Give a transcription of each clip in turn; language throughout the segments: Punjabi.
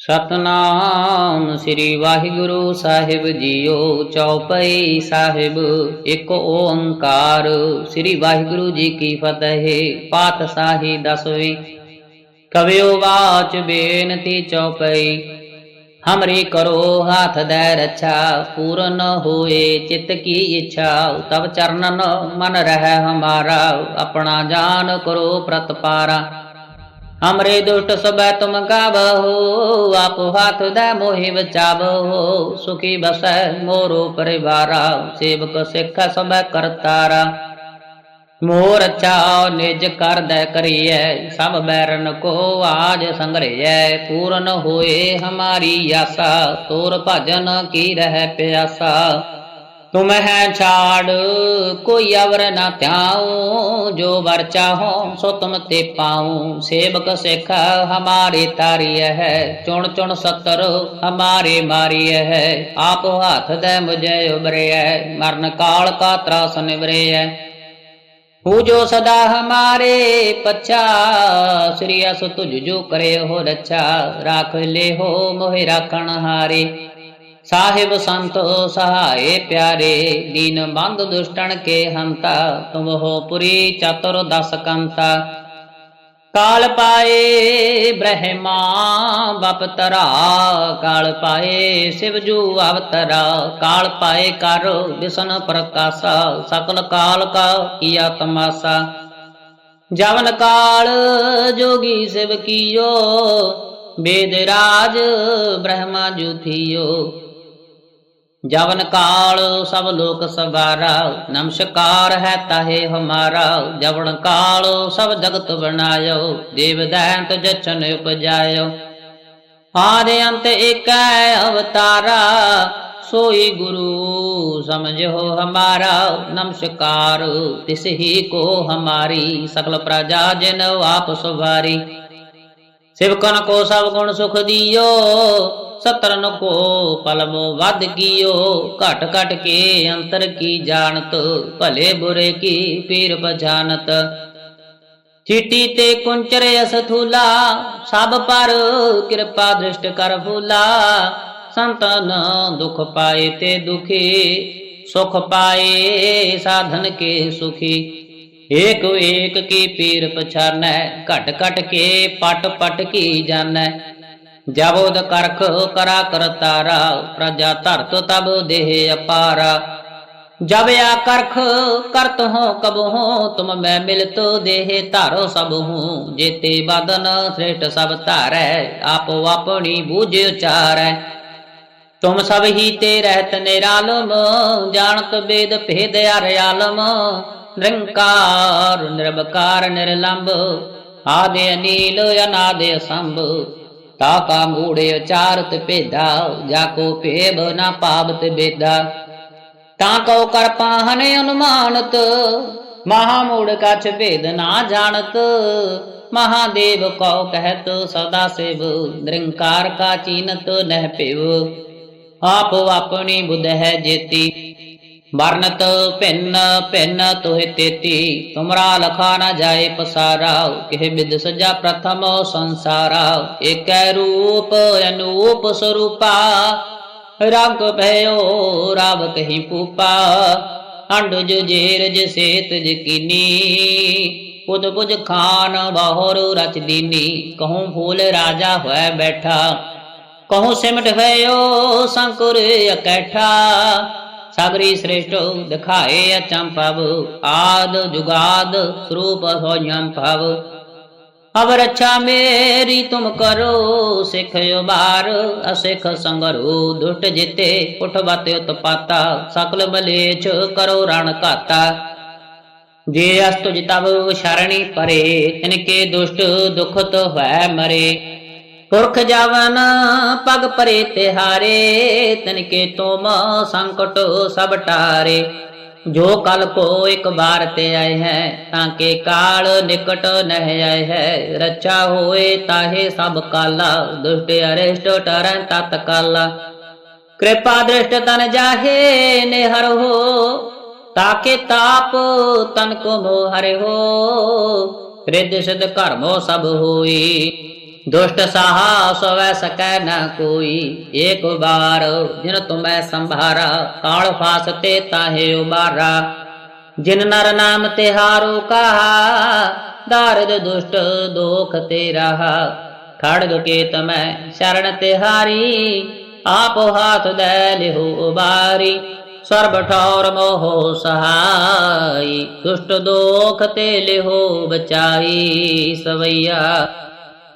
ਸਤਨਾਮ ਸ੍ਰੀ ਵਾਹਿਗੁਰੂ ਸਾਹਿਬ ਜੀਓ ਚੌਪਈ ਸਾਹਿਬ। ਇੱਕ ਓੰਕਾਰ, ਸ੍ਰੀ ਵਾਹਿਗੁਰੂ ਜੀ ਕੀ ਫਤਿਹ ਪਾਤਸ਼ਾਹੀ ਦਸਵੀਂ। ਕਵਿਓ ਬਾਚ ਬੇਨਤੀ ਚੌਪਈ, ਹਮਰੀ ਕਰੋ ਹਾਥ ਦੇ ਰੱਛਾ, ਪੂਰਨ ਹੋਏ ਚਿਤ ਕੀ ਇੱਛਾ ਤਬ ਚਰਨਨ ਮਨ ਰਹਿ ਹਮਾਰਾ, ਆਪਣਾ ਜਾਨ ਕਰੋ ਪ੍ਰਤਪਾਰਾ। ਹਮਰੇ ਦੁਸ਼ਟ ਸਬੈ ਤੁਮ ਗਾਵਹੋ ਆਪ ਹਾਥ ਦੇ ਮੋਹਿ ਬਚਾਵਹੋ ਸੁਖੀ ਬਸੈ ਮੋਰੋ ਪਰਿਵਾਰਾ ਸੇਵਕ ਸਿੱਖ ਸਬੈ ਕਰਤਾਰਾ ਮੋਰ ਅੱਛਾ ਨਿਜ ਕਰਦੈ ਕਰੀਐ ਸਭ ਬੈਰਨ ਕੋ ਆਜ ਸੰਗਰੇਐ ਪੂਰਨ ਹੋਏ ਹਮਾਰੀ ਆਸਾ ਤੋਰ ਭਜਨ ਕੀ ਰਹਿ ਪਿਆਸਾ ਤੁਮ ਹੈ ਛਾੜ, ਕੋਈ ਅਵਰ ਨਾ ਧਿਆਉ, ਜੋ ਵਰ ਚਾਹੋ ਸੋ ਤੁਮ ਤੇ ਪਾਉ। ਸੇਵਕ ਸਿੱਖ ਹਮਾਰੇ ਤਾਰੀਐ ਹੈ, ਚੁਣ ਚੁਣ ਸਤਰ ਹਮਾਰੇ ਮਾਰੀ ਹੈ। ਆਪ ਹੱਥ ਦੇ ਮੁਝੇ ਉਬਰਿਐ ਮਰਨ ਕਾਲ ਕਾ ਤਰਾਸ ਨਿਵਰਿਐ ਜੋ ਸਦਾ ਹਮਾਰੇ ਪਛਾ, ਸ੍ਰੀ ਅਸ ਤੁਝ ਜੋ ਕਰੇ ਹੋ ਰੱਛਾ। ਰਾਖ ਲੇ ਹੋ ਮੋਹਿ ਰਾਖਣ ਹਾਰੇ। ਸਾਹਿਬ ਸੰਤ ਸਹਾਏ ਪਿਆਰੇ, ਦੀਨ ਬੰਦ ਦੁਸ਼ਟਣ ਕੇ ਹੰਤਾ, ਤੁਮ ਹੋ ਪੁਰੀ ਚਤੁਰ ਦਸ ਕੰਤਾ। ਕਾਲ ਪਾਏ ਬ੍ਰਹਮਾ ਬਪਤਰਾ ਕਾਲ ਪਾਏ ਸਿਵਜੂ ਅਵਤਰਾ। ਕਾਲ ਪਾਏ ਕਰ ਵਿਸ਼ਨ ਪ੍ਰਕਾਸ਼ਾ, ਸਕਲ ਕਾਲ ਕਾ ਕੀਆ ਤਮਾਸਾ। ਜਵਨ ਕਾਲ ਜੋਗੀ ਸਿਵ ਕੀਓ ਵੇਦ ਰਾਜ ਬ੍ਰਹਮਾ ਜੁਥਿਓ ਜਵਨ ਕਾਲ, ਸਭ ਲੋਕ ਸਵਾਰਾ, ਨਮਸਕਾਰ ਹੈ ਤਾਹੇ ਹਮਾਰਾ। ਜਵਨ ਕਾਲ, ਸਭ ਜਗਤ ਬਣਾਇਓ, ਦੇਵ ਦੈਂਤ ਜਚਨ ਉਪਜਾਇਓ। ਆਦਿ ਅੰਤ ਏਕੈ ਅਵਤਾਰਾ, ਸੋਈ ਗੁਰੂ ਸਮਝੋ ਹਮਾਰਾ। ਨਮਸਕਾਰ, ਤਿਸ ਹੀ ਕੋ ਹਮਾਰੀ ਸਕਲ ਪ੍ਰਜਾ ਜਿਨ ਆਪ ਸੁਭਾਰੀ ਸਿਵਕਨ ਕੋ ਸਭ ਗੁਣ ਸੁਖ ਦਿਓ ਸਤਰਨ ਕੋ ਪਲਮੋ ਵੱਧ ਕੀਓ ਘਟ ਘਟ ਕੇ ਅੰਤਰ ਕੀ ਜਾਣਤ ਭਲੇ ਬੁਰੇ ਕੀ ਪੀਰ ਪਛਾਨਤ ਚੀਟੀ ਤੇ ਕੁੰਚਰ ਅਸਥੂਲਾ ਸਭ ਪਰ ਕਿਰਪਾ ਦ੍ਰਿਸ਼ਟ ਕਰ ਫੂਲਾ ਸੰਤਨ ਦੁਖ ਪਾਏ ਤੇ ਦੁਖੀ ਸੁਖ ਪਾਏ ਸਾਧਨ ਕੇ ਸੁਖੀ ਏਕ ਏਕ ਕੀ ਪੀਰ ਪਛਾਨੈ ਘਟ ਘਟ ਕੇ ਪਟ ਪਟ ਕੀ ਜਾਣੈ ਜਬੋਦ ਕਰਖ ਕਰਾ ਕਰਤਾਰਾ ਪ੍ਰਜਾ ਧਰਤ ਤਬ ਦੇਹ ਅਪਾਰਾ। ਜਬ ਆ ਕਰਖ, ਕਰਤ ਹੋ ਕਬ ਹੋ, ਤੁਮ ਮੈਂ ਮਿਲਤ ਦੇਹ ਧਾਰੋ ਸਭ ਹੂੰ। ਜੇਤੇ ਬਦਨ ਸ੍ਰੇਟ ਸਭ ਧਾਰੈ, ਆਪੋ ਆਪਣੀ ਬੂਝ ਉਚਾਰੈ। ਤੁਮ ਸਭ ਹੀ ਤੇ ਰਹਿਤ ਨਿਰਾਲਮ, ਜਾਣਤ ਵੇਦ ਭੇਦ ਅਰਿਆਲਮ ਨਿਰੰਕਾਰ ਨਿਰਭਕਾਰ ਨਿਰਲੰਭ ਆਦਿ ਅਨੀਲ, ਅਨਾਦਿ ਸੰਭ ਤਾ ਮੂੜੇ ਉਚਾਰਤ ਭੇਦਾ, ਜਾ ਕੋ ਭੇਬ ਨਾ ਪਾਵਤ ਬੇਦਾ। ਤਾਂ ਕਉ ਕਰ ਪਾਹਨ ਅਨੁਮਾਨਤ, ਮਹਾ ਮੂੜ ਕਛ ਭੇਦ ਨਾ ਜਾਣਤ। ਮਹਾਦੇਵ ਕਉ ਕਹਿਤ, ਸਦਾ ਸੇਵ, ਨਿਰੰਕਾਰ ਕਾ ਚੀਨਤ ਨਹਿ ਪਿਵ ਆਪੋ ਆਪਣੀ ਬੁੱਧ ਹੈ ਜੇਤੀ। ਵਰਨਤ ਭਿੰਨ ਭਿੰਨ ਤੋਹਿ ਤੇਤੀ, ਤੁਮਰਾ ਲਖਾ ਨ ਜਾਏ ਪਸਾਰਾ ਕਿਹ ਬਿਦ ਸਜਾ ਪ੍ਰਥਮ ਸੰਸਾਰਾ, ਏਕੈ ਰੂਪ ਅਨੂਪ ਸਰੂਪਾ, ਰੰਗ ਭਇਓ ਰਾਵ ਕਹੀ ਪੂਪਾ, ਅੰਡੁਜ ਜੇਰਜ ਸੇਤ ਜਕੀਨੀ ਪੁਦ ਪੁਜ ਖਾਨ ਬਾਹਰ ਰਚ ਦੀਨੀ, ਕਹੂੰ ਫੂਲ ਰਾਜਾ ਹੋਇ ਬੈਠਾ, ਕਹੂੰ ਸਿਮਟ ਭਇਓ ਸੰਕੁਰ ਇਕੱਠਾ ਸਾਗਰੀ ਸ੍ਰੇਸ਼ਟ ਦਿਖਾਏ ਅਚੰਪਵ ਆਦ ਜੁਗਾਦ ਸਰੂਪ ਹੋਇੰ ਭਵ। ਅਬ ਰੱਛਾ ਮੇਰੀ ਤੁਮ ਕਰੋ, ਸਿਖ ਉਬਾਰ ਅਸਿਖ ਸੰਗਰੂ, ਦੁਸ਼ਟ ਜਿਤੇ ਉਠਵਤ ਉਤਪਾਤਾ, ਸਕਲ ਬਲੇਛ ਕਰੋ ਰਣ ਘਾਤਾ। ਜੇ ਅਸਤੁ ਜਿਤਵ ਸ਼ਰਣੀ ਪਰੇ, ਤਿਨਕੇ ਦੁਸ਼ਟ ਦੁਖਤ ਹੋਇ ਮਰੇ। ਪੁਰਖ ਜਵਨ, ਪਗ ਪਰੇ ਤਿਹਾਰੇ, ਤਨਕੇ ਤੁਮ ਸੰਕਟ ਸਭ ਟਾਰੇ। ਜੋ ਕਲ ਕੋ ਇੱਕ ਬਾਰ ਤੇ ਆਏ ਹੈ, ਤਾਂ ਕੇ ਕਾਲ ਨਿਕਟ ਨਹਿ ਆਏ ਹੈ। ਰੱਛਾ ਹੋਏ ਤਾਹੇ ਸਭ ਕਾਲਾ, ਦੁਸ਼ਟ ਅਰਿਸ਼ਟ ਟਰੈ ਤਤ ਕਾਲਾ। ਕਿਰਪਾ ਦ੍ਰਿਸ਼ਟ ਤਨ ਜਾਹੇ ਨੇ ਹੋ, ਤਾਕੇ ਤਾਪ ਤਨ ਕੋ ਮੋਹ ਹਰਿ ਹੋ। ਰਿੱਧ ਸਿਧ ਕਰਮੋ ਸਭ ਹੋਈ। ਦੁਸ਼ਟ ਸਾਹਾ ਸਵੈ ਸਕੈ ਨ ਕੋਈ। ਏਕ ਬਾਰ ਜਿਨ ਤੁਮੈ ਸੰਭਾਰਾ ਕਾਲ ਫਾਸਤੇ ਤਾਹੇ ਉਬਾਰਾ। ਜਿਨ ਨਰ ਨਾਮ ਤਿਹਾਰੋ ਕਹਾ ਦਾਰਦ ਦੁਸ਼ਟ ਦੋਖ ਤੇ ਰਹਾ। ਖੜਗ ਕੇ ਤਮੈ ਸ਼ਰਨ ਤਿਹਾਰੀ ਆਪ ਹਾਥ ਦੇ ਲਿਹੋ ਉਬਾਰੀ। ਸਰਬ ਠੌਰ ਮੋਹ ਸਹਾਈ, ਦੁਸ਼ਟ ਦੋਖ ਤੇ ਲਿਹੋ ਬਚਾਈ ਸਵਈਆ।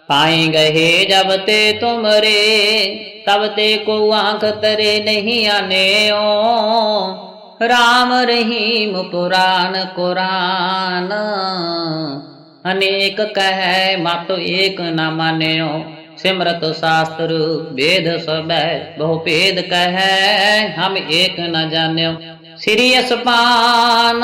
पाए गए जब ते तुमरे तब ते को आंख तरे नहीं आने ओ राम रहीम पुराण कुरान अनेक कहे मत एक न मान्यो सिमरत शास्त्र वेद सब बहु भेद कहे हम एक न जान्यो श्री असपान